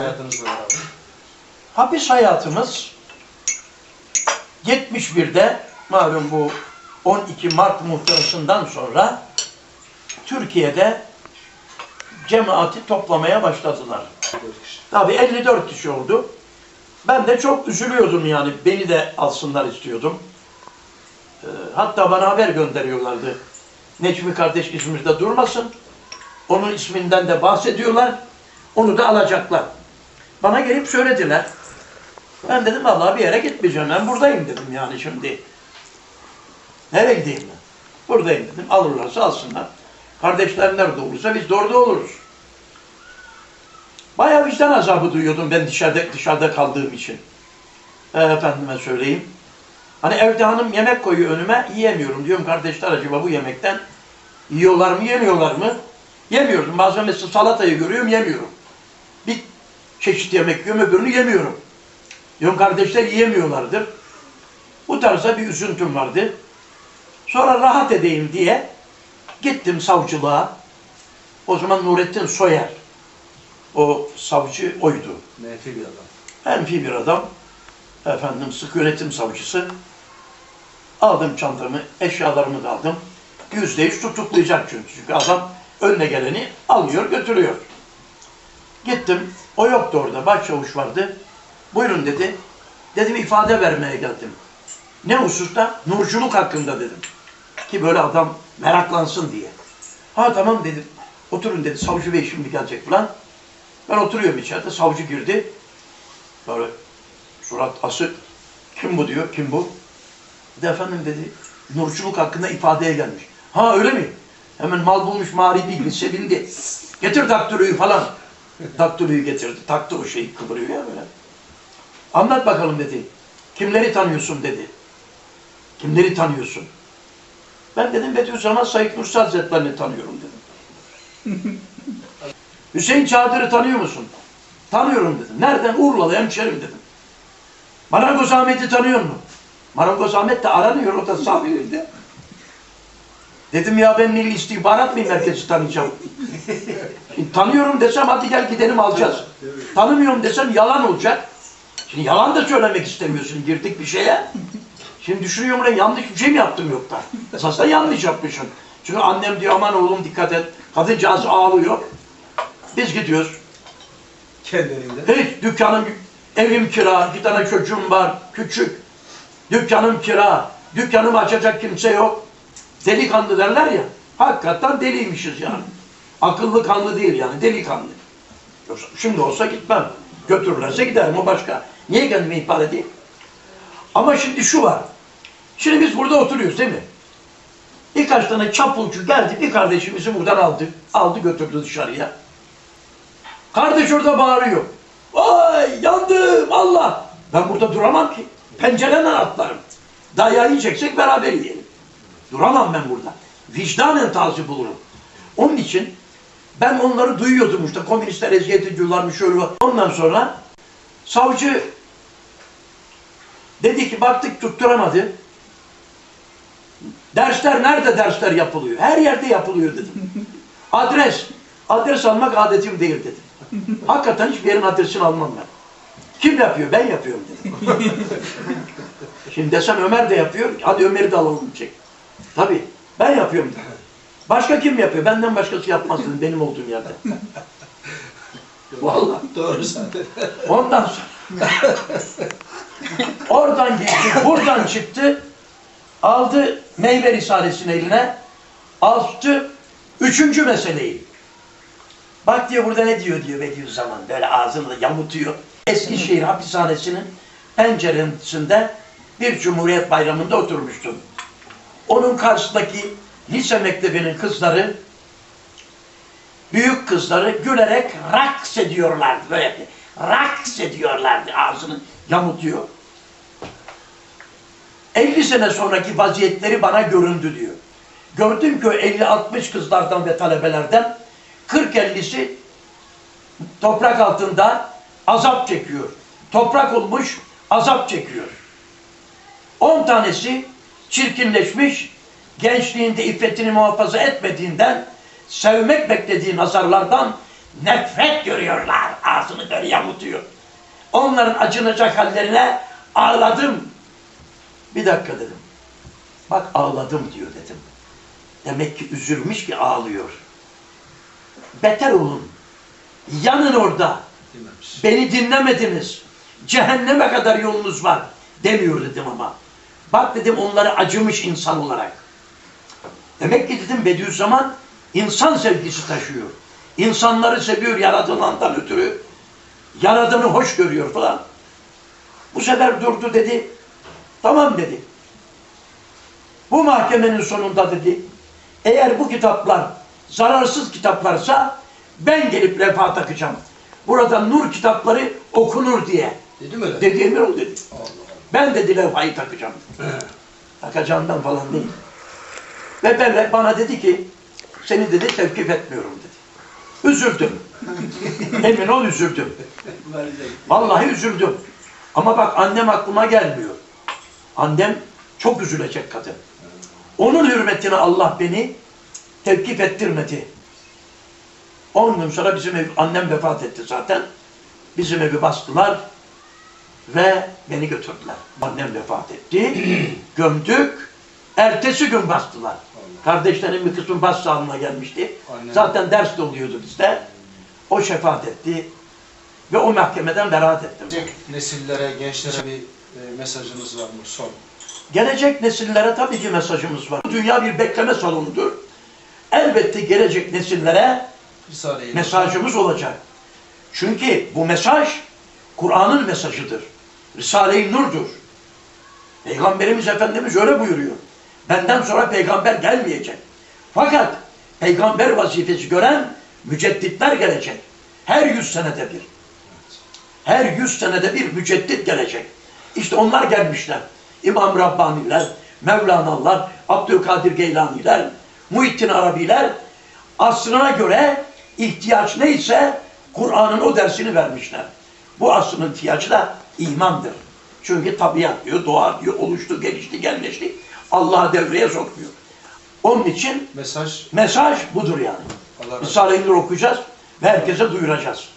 Hayatınız. Hapis hayatımız 71'de malum bu 12 Mart muhtırasından sonra Türkiye'de cemaati toplamaya başladılar. Tabii 54 kişi oldu. Ben de çok üzülüyordum yani. Beni de alsınlar istiyordum. Ee, hatta bana haber gönderiyorlardı. Necmi kardeş İzmir'de durmasın. Onun isminden de bahsediyorlar. Onu da alacaklar. Bana gelip söylediler. Ben dedim vallahi bir yere gitmeyeceğim. Ben buradayım dedim yani şimdi. Nereye gideyim ben? Buradayım dedim. Alırlarsa alsınlar. Kardeşler nerede olursa biz orada oluruz. Bayağı vicdan azabı duyuyordum ben dışarıda, dışarıda kaldığım için. Ee, efendime söyleyeyim. Hani evde hanım yemek koyuyor önüme, yiyemiyorum. Diyorum kardeşler acaba bu yemekten yiyorlar mı, yemiyorlar mı? Yemiyorum. Bazen mesela salatayı görüyorum, yemiyorum. Bir çeşit yemek yiyorum, öbürünü yemiyorum. Diyorum kardeşler yiyemiyorlardır. Bu tarzda bir üzüntüm vardı. Sonra rahat edeyim diye gittim savcılığa. O zaman Nurettin Soyer. O savcı oydu. Menfi bir adam. Menfi bir adam. Efendim sık yönetim savcısı. Aldım çantamı, eşyalarımı da aldım. Yüzde yüz tutuklayacak çünkü. Çünkü adam önüne geleni alıyor, götürüyor. Gittim. O yoktu orada. Başçavuş vardı. Buyurun dedi. Dedim ifade vermeye geldim. Ne hususta? Nurculuk hakkında dedim. Ki böyle adam meraklansın diye. Ha tamam dedim. Oturun dedi. Savcı bey şimdi gelecek falan. Ben oturuyorum içeride. Savcı girdi. Böyle surat asık. Kim bu diyor. Kim bu? De efendim dedi. Nurculuk hakkında ifadeye gelmiş. Ha öyle mi? Hemen mal bulmuş mağribi gibi sevindi. Getir daktürüyü falan. Daktürüyü getirdi. Taktı o şeyi kıvırıyor ya böyle. Anlat bakalım dedi. Kimleri tanıyorsun dedi. Kimleri tanıyorsun? Ben dedim Bediüzzaman Said Nursi Hazretlerini tanıyorum dedim. Hüseyin Çağdır'ı tanıyor musun? Tanıyorum dedim. Nereden? Urlalı hemşerim dedim. Marangoz Ahmet'i tanıyor musun? Marangoz Ahmet de aranıyor, o da sahibi Dedim ya ben Milli İstihbarat Merkezi tanıyacağım. Şimdi tanıyorum desem hadi gel gidelim alacağız. Tanımıyorum desem yalan olacak. Şimdi yalan da söylemek istemiyorsun. Girdik bir şeye. Şimdi düşünüyorum lan yanlış bir şey mi yaptım yoksa? Esasında yanlış yapmışım. Çünkü annem diyor aman oğlum dikkat et. Kadıncağız ağlıyor. Biz gidiyoruz. Kendiliğinden. Hiç dükkanım, evim kira, bir tane çocuğum var, küçük. Dükkanım kira, dükkanımı açacak kimse yok. Delikanlı derler ya, hakikaten deliymişiz yani. Akıllı kanlı değil yani, delikanlı. Yoksa şimdi olsa gitmem. Götürürlerse giderim, o başka. Niye kendimi ihbar edeyim? Ama şimdi şu var. Şimdi biz burada oturuyoruz değil mi? Birkaç tane çapulcu geldi, bir kardeşimizi buradan aldı. Aldı götürdü dışarıya. Kardeş orada bağırıyor. Vay yandım Allah. Ben burada duramam ki. Pencereden atlarım. Dayağı yiyeceksek beraber yiyelim. Duramam ben burada. Vicdanen tazi bulurum. Onun için ben onları duyuyordum işte komünistler eziyet ediyorlarmış şöyle. Ondan sonra savcı dedi ki baktık tutturamadı. Dersler nerede dersler yapılıyor? Her yerde yapılıyor dedim. Adres. Adres almak adetim değil dedim. Hakikaten hiçbir yerin adresini almam ben. Kim yapıyor? Ben yapıyorum dedim. Şimdi desem Ömer de yapıyor. Hadi Ömer'i de alalım çek. Tabii. Ben yapıyorum dedim. Başka kim yapıyor? Benden başkası dedim benim olduğum yerde. Vallahi. Doğru. Ondan sonra oradan gitti, buradan çıktı, aldı meyve risalesini eline, aldı üçüncü meseleyi. Bak diyor burada ne diyor diyor Bediüzzaman, böyle ağzını yamutuyor. Eskişehir hapishanesinin penceresinde bir Cumhuriyet Bayramı'nda oturmuştum. Onun karşısındaki lise mektebinin kızları büyük kızları gülerek raks ediyorlardı böyle. Raks ediyorlardı ağzını yamutuyor. 50 sene sonraki vaziyetleri bana göründü diyor. Gördüm ki o 50-60 kızlardan ve talebelerden 40-50'si toprak altında azap çekiyor. Toprak olmuş azap çekiyor. 10 tanesi çirkinleşmiş, gençliğinde iffetini muhafaza etmediğinden sevmek beklediği nazarlardan nefret görüyorlar. Ağzını böyle yamutuyor. Onların acınacak hallerine ağladım. Bir dakika dedim. Bak ağladım diyor dedim. Demek ki üzülmüş ki ağlıyor. Beter olun. Yanın orada. Dememiş. Beni dinlemediniz. Cehenneme kadar yolunuz var. Demiyor dedim ama. Bak dedim onları acımış insan olarak. Demek ki dedim Bediüzzaman insan sevgisi taşıyor. İnsanları seviyor yaratılandan ötürü. Yaradığını hoş görüyor falan. Bu sefer durdu dedi. Tamam dedi. Bu mahkemenin sonunda dedi. Eğer bu kitaplar zararsız kitaplarsa ben gelip levha takacağım. Burada nur kitapları okunur diye. Dedi mi öyle? Dedi emir dedi. Allah Allah. Ben dedi levhayı takacağım. Takacağımdan falan değil. Ve böyle bana dedi ki seni dedi tevkif etmiyorum dedi. Üzüldüm. Emin ol üzüldüm. Vallahi üzüldüm. Ama bak annem aklıma gelmiyor. Annem çok üzülecek kadın. Onun hürmetine Allah beni tevkif ettirmedi. 10 gün sonra bizim ev, annem vefat etti zaten. Bizim evi bastılar ve beni götürdüler. Annem vefat etti. Gömdük. Ertesi gün bastılar. Kardeşlerim bir kısmı bas sağlığına gelmişti. Annem- Zaten ders de oluyordu bizde. O şefaat etti. Ve o mahkemeden beraat ettim. Gelecek nesillere, gençlere bir e, mesajınız var mı? Son. Gelecek nesillere tabii ki mesajımız var. Dünya bir bekleme salonudur. Elbette gelecek nesillere Risale-i mesajımız olacak. Çünkü bu mesaj Kur'an'ın mesajıdır. Risale-i Nur'dur. Peygamberimiz Efendimiz öyle buyuruyor. Benden sonra peygamber gelmeyecek. Fakat peygamber vazifesi gören mücedditler gelecek. Her yüz senede bir. Her yüz senede bir müceddit gelecek. İşte onlar gelmişler. İmam Rabbaniler, Mevlana'lar, Abdülkadir Geylaniler, Muhittin Arabiler asrına göre ihtiyaç neyse Kur'an'ın o dersini vermişler. Bu asrın ihtiyacı da imandır. Çünkü tabiat diyor, doğa diyor, oluştu, gelişti, gelmişti. Allah devreye sokmuyor. Onun için Mesaj mesaj budur yani. Risale-i okuyacağız ve herkese duyuracağız.